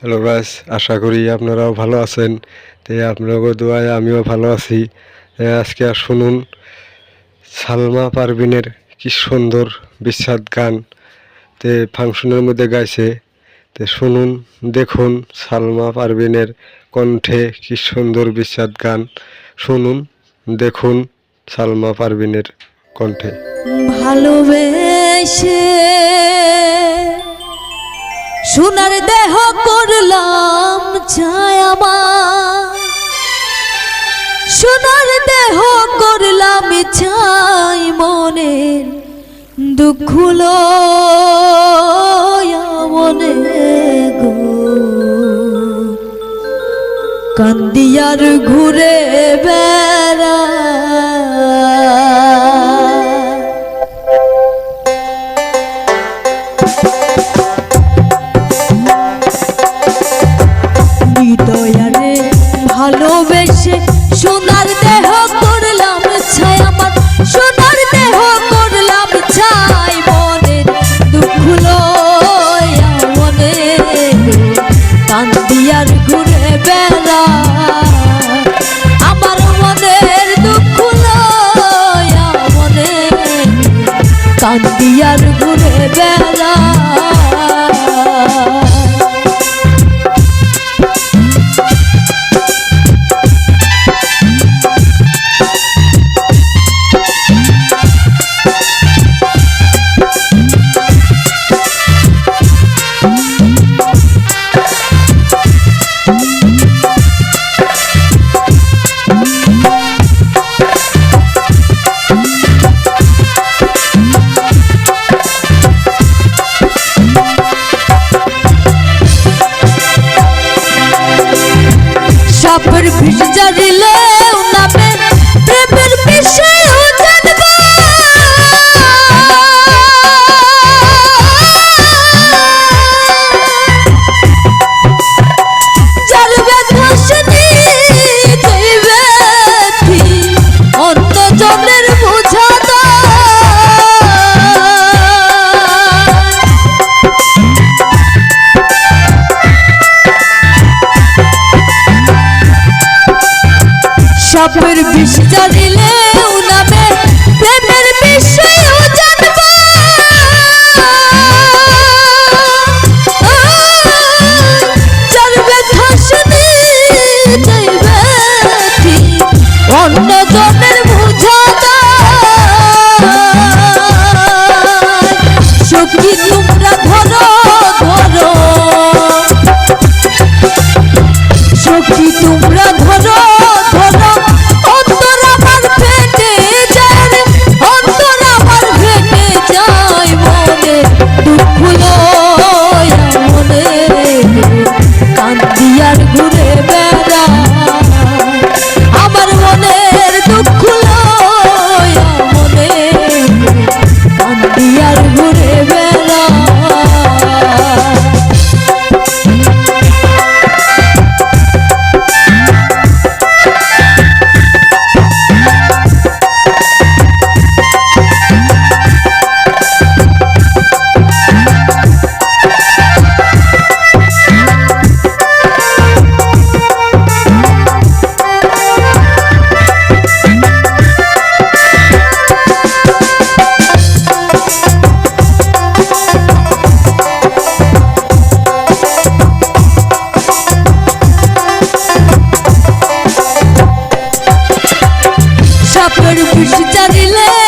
Hello guys আশা করি আপনারাও ভালো আছেন। তো আপনাদের দোয়ায় আমিও ভালো আছি। আজকে আর শুনুন, সালমা পারভিনের কি সুন্দর বিস্বাদ গান। তে ফাংশনের মধ্যে গাইছে। তে শুনুন, দেখুন সালমা পারভিনের কণ্ঠে কি সুন্দর বিস্বাদ গান। শুনুন, দেখুন সালমা পারভিনের কণ্ঠে। ভালোবেসে সোনার দেহ করলাম ছায়ামা সোনার দেহ করলাম ছাই মনের দুঃখ মনে গো। কান্দিয়ার ঘুরে বেড়া কান্দিয়ার ঘুরে বেড়া সাপের বিষ সাপের বিষ জানিলে নামে প্রেমের সাপের বিষ জানিলে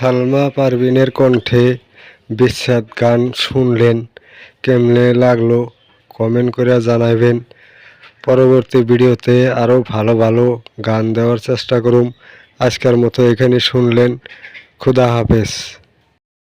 সালমা পারভিনের কণ্ঠে বিচ্ছেদ গান শুনলেন। কেমনে লাগল কমেন্ট করে জানাবেন পরবর্তী ভিডিওতে আরও ভালো ভালো গান দেওয়ার চেষ্টা করুম। আজকের মতো এখানে শুনলেন। খুদা হাফেজ।